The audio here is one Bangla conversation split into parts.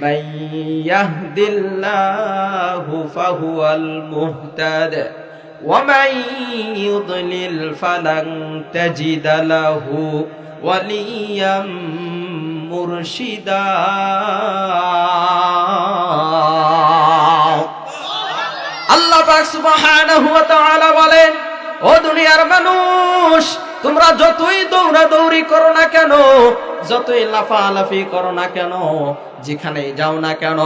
من يهد الله فهو المهتد ومن يضلل فلن تجد له وليا مرشدا আল্লাহ পাক সুবহানাহু ওয়া তাআলা বলেন ও দুনিয়ার মানুষ তোমরা যতই দৌড়াদৌড়ি করো না কেন যতই লাফালাফি করো না কেন, যেখানে যাও না কেন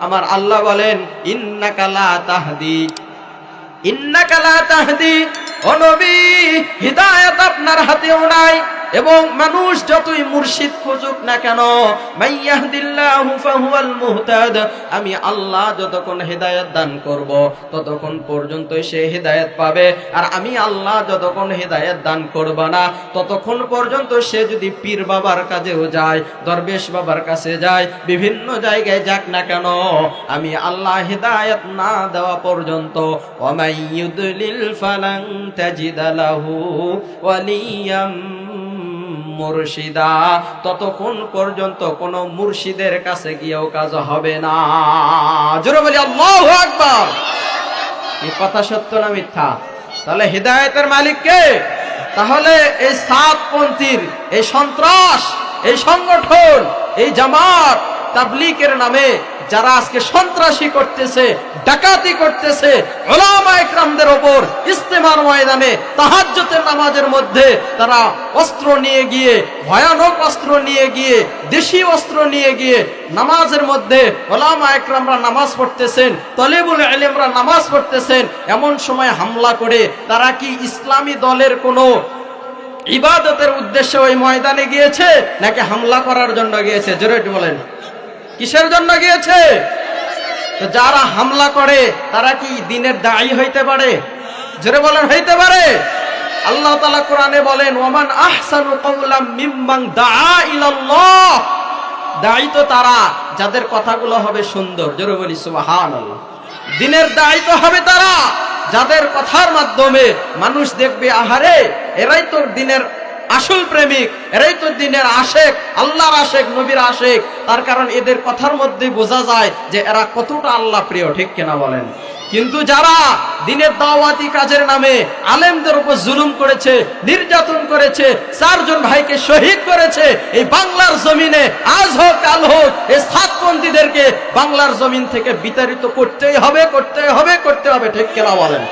আমার আল্লাহ বলেন, ইন্নাকা কালা তাহদি। ইন্নাকা কালা তাহদি। ও নবী, হিদায়াত আপনার হাতেও নাই। এবং মানুষ যতই মুর্শিদ খুঁজুক না কেন আমি আল্লাহ যতক্ষণ হেদায়েত দান করব, ততক্ষণ পর্যন্ত সে হেদায়েত পাবে। আর আমি আল্লাহ যতক্ষণ হেদায়েত দান করব না, ততক্ষণ পর্যন্ত সে যদি পীর বাবার কাছেও যায়, দরবেশ বাবার কাছে যায়, বিভিন্ন জায়গায় যাক না কেন, আমি আল্লাহ হেদায়েত না দেওয়া পর্যন্ত ওয়ামাইয়ুদলিল ফালাং তাজিদালাহু ওয়ালিয়াম মুর্শিদা, ততক্ষণ পর্যন্ত কোন মুর্শিদের কাছে গিয়েও কাজ হবে না। জোরে বলি, আল্লাহু আকবার। এই কথা সত্য না মিথ্যা? তাহলে হৃদায়তের মালিক কে? তাহলে এই সাতপন্থীর, এই সন্ত্রাস, এই সংগঠন, এই জামাত তাবলিকের নামে যারা আজকে সন্ত্রাসী করতেছে, ডাকাতি করতেছে ওলামা একরামদের ওপর ইস্তেমার ময়দানে তাহাজ্জতের নামাজের মধ্যে তারা অস্ত্র নিয়ে গিয়ে, ভয়ানক অস্ত্র নিয়ে গিয়ে, দেশি অস্ত্র নিয়ে গিয়ে নামাজের মধ্যে ওলামা একরামরা নামাজ পড়তেছেন, তলেবুল আলেমরা নামাজ পড়তেছেন, এমন সময় হামলা করে তারা কি ইসলামী দলের কোনো ইবাদতের উদ্দেশ্যে ওই ময়দানে গিয়েছে, নাকি হামলা করার জন্য গিয়েছে? জোরে বলেন। কিসের জন্য গিয়েছে? তো যারা হামলা করে, তারা কি দিনের দায়ী হইতে পারে? জোরে বলেন, হইতে পারে। আল্লাহ তাআলা কোরআনে বলেন ওমান আহসানু কাওলাম মিম্মান দাআ ইলাল্লাহ। দায়ী তো তারা, যাদের কথাগুলো হবে সুন্দর। জোরে বলি, সুবহানাল্লাহ। দিনের দায়ী তো হবে তারা, যাদের কথার মাধ্যমে মানুষ দেখবে, আহারে, এরাই তোর দিনের আসল প্রেমিক এরাই তো দিনের আশেক, আল্লাহর আশেক, নবীর আশেক। তার কারণ এদের কথার মধ্যে বোঝা যায় যে এরা কতটা আল্লাহ প্রিয়, ঠিক কিনা বলেন? কিন্তু যারা দিনের দাওয়াতি কাজের নামে আলেমদের উপর জুলুম করেছে, নির্যাতন করেছে, চারজন ভাইকে শহীদ করেছে, এই বাংলার জমিনে আজ হোক, কাল হোক, এই সাতপন্থীদেরকে বাংলার জমিন থেকে বিতাড়িত করতেই হবে করতে হবে করতে হবে, ঠিক কেনা বলেন?